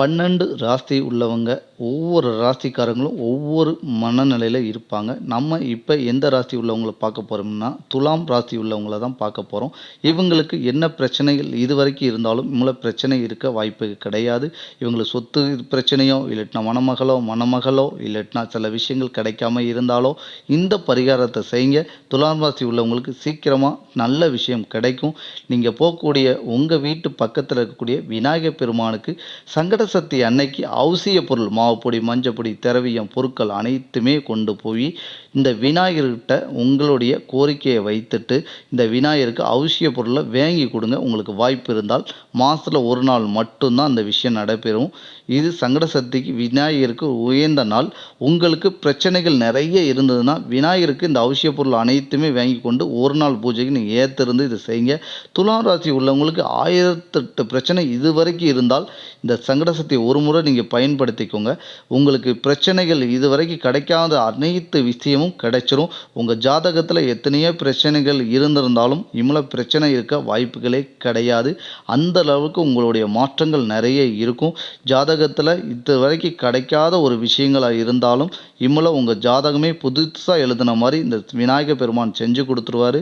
பன்னெண்டு ராசி உள்ளவங்க ஒவ்வொரு ராசிக்காரங்களும் ஒவ்வொரு மனநிலையில் இருப்பாங்க. நம்ம இப்போ எந்த ராசி உள்ளவங்கள பார்க்க போகிறோம்னா துலாம் ராசி உள்ளவங்கள தான் பார்க்க போகிறோம் இவங்களுக்கு என்ன பிரச்சனைகள் இது வரைக்கும் இருந்தாலும் இவங்கள பிரச்சனை இருக்க வாய்ப்பு கிடையாது. இவங்களுக்கு சொத்து பிரச்சனையோ இல்லட்டினா மணமகளோ மணமகளோ இல்லாட்டினா சில விஷயங்கள் கிடைக்காம இருந்தாலோ இந்த பரிகாரத்தை செய்யுங்க. துலாம் ராசி உள்ளவங்களுக்கு சீக்கிரமாக நல்ல விஷயம் கிடைக்கும். நீங்கள் போகக்கூடிய உங்கள் வீட்டு பக்கத்தில் இருக்கக்கூடிய விநாயகர் பெருமானுக்கு சங்கட சக்தி அன்னைக்கு அவசிய பொருள் மாவுப்பொடி மஞ்சப்பொடி திரவியம் பொருட்கள் அனைத்துமே கொண்டு போய் இந்த விநாயகர்கிட்ட உங்களுடைய கோரிக்கையை வைத்துட்டு இந்த விநாயகருக்கு அவசிய பொருளை வாங்கி கொடுங்க. உங்களுக்கு வாய்ப்பு இருந்தால் மாதத்தில் ஒரு நாள் மட்டும்தான் அந்த விஷயம் நடைபெறும். இது சங்கட சக்திக்கு விநாயகருக்கு உயர்ந்த நாள். உங்களுக்கு பிரச்சனைகள் நிறைய இருந்ததுன்னா விநாயகருக்கு இந்த அவசிய பொருள் அனைத்துமே வாங்கி கொண்டு ஒரு நாள் பூஜைக்கு நீங்கள் ஏற்றிருந்து இதை செய்யுங்க. துலாம் ராசி உள்ளவங்களுக்கு ஆயிரத்தெட்டு பிரச்சனை இது வரைக்கும் இருந்தால் இந்த சங்கட சக்தி ஒரு முறை நீங்கள் பயன்படுத்திக்கோங்க. உங்களுக்கு பிரச்சனைகள் இது வரைக்கும் கிடைக்காத அனைத்து விஷயமும் கிடைச்சிரும். உங்கள் ஜாதகத்தில் எத்தனையோ பிரச்சனைகள் இருந்திருந்தாலும் இவ்வளோ பிரச்சனை இருக்க வாய்ப்புகளே கிடையாது. அந்த அளவுக்கு உங்களுடைய மாற்றங்கள் நிறைய இருக்கும். ஜாதகத்தில் இது வரைக்கும் கிடைக்காத ஒரு விஷயங்களாக இருந்தாலும் இம்மளை உங்கள் ஜாதகமே புதுசாக எழுதின மாதிரி இந்த விநாயகர் பெருமான் செஞ்சு கொடுத்துருவாரு.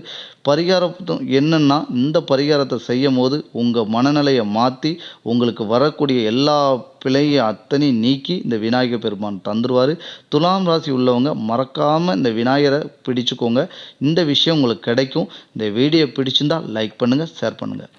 பரிகாரம் என்னன்னா இந்த பரிகாரத்தை செய்யும் போது உங்கள் மனநிலையை மாற்றி உங்களுக்கு வரக்கூடிய எல்லா பிழையை அத்தனை நீக்கி இந்த விநாயகர் பெருமான் தந்துடுவார் துலாம் ராசி உள்ளவங்க மறக்காமல் இந்த விநாயகரை பிடிச்சுக்கோங்க. இந்த விஷயம் உங்களுக்கு கிடைக்கும். இந்த வீடியோ பிடிச்சிருந்தால் லைக் பண்ணுங்கள் ஷேர் பண்ணுங்கள்